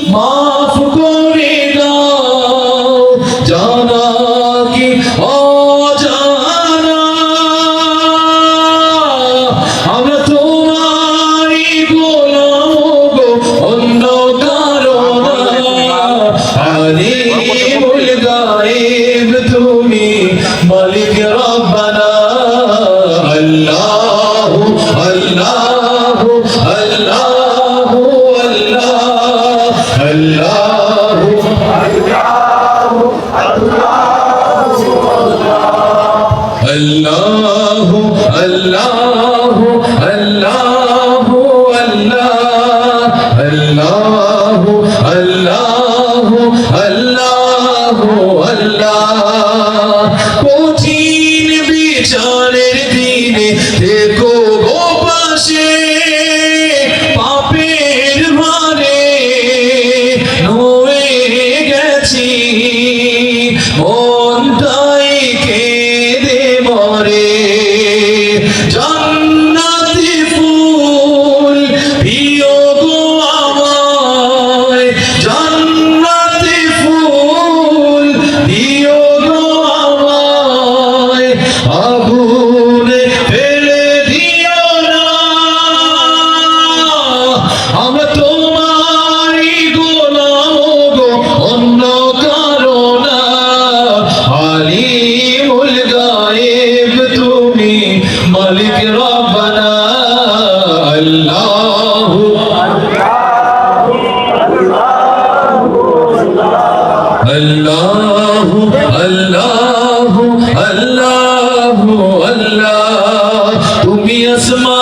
Mom. আল্লাহ আল্লাহু আল্লাহু আল্লাহু আল্লাহু আল্লাহ আল্লাহু আল্লাহু আল্লাহু আল্লাহ কঠিন বিচারের মনটাই কেঁদে মরে। জান্নাতি ফুল প্রিয় গো আমায়। ফুল প্রিয় গো আমায়। আল্লাহু আল্লাহু আল্লাহু আল্লাহ। তুমি আসমানে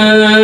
Yeah.